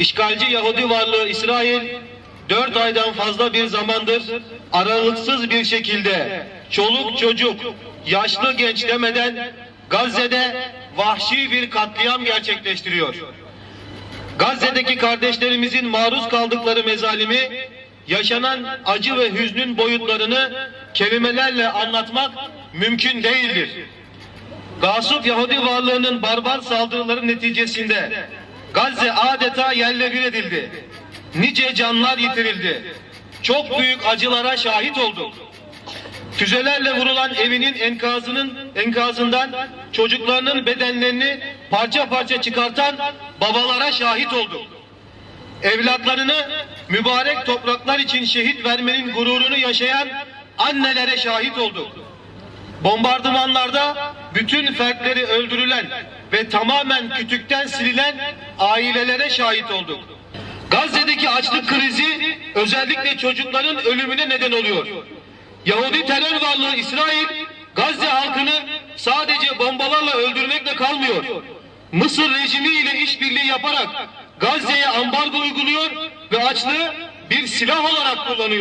İşgalci Yahudi varlığı İsrail dört aydan fazla bir zamandır aralıksız bir şekilde çoluk çocuk, yaşlı genç demeden Gazze'de vahşi bir katliam gerçekleştiriyor. Gazze'deki kardeşlerimizin maruz kaldıkları mezalimi, yaşanan acı ve hüznün boyutlarını kelimelerle anlatmak mümkün değildir. Gasup Yahudi varlığının barbar saldırıları neticesinde Gazze adeta yerle bir edildi. Nice canlar yitirildi. Çok büyük acılara şahit olduk. Füzelerle vurulan evinin enkazının enkazından çocuklarının bedenlerini parça parça çıkartan babalara şahit olduk. Evlatlarını mübarek topraklar için şehit vermenin gururunu yaşayan annelere şahit olduk. Bombardımanlarda bütün fertleri öldürülen ve tamamen kütükten sililen ailelere şahit olduk. Gazze'deki açlık krizi özellikle çocukların ölümüne neden oluyor. Yahudi terör varlığı İsrail Gazze halkını sadece bombalarla öldürmekle kalmıyor. Mısır rejimi ile işbirliği yaparak Gazze'ye ambargo uyguluyor ve açlığı bir silah olarak kullanıyor.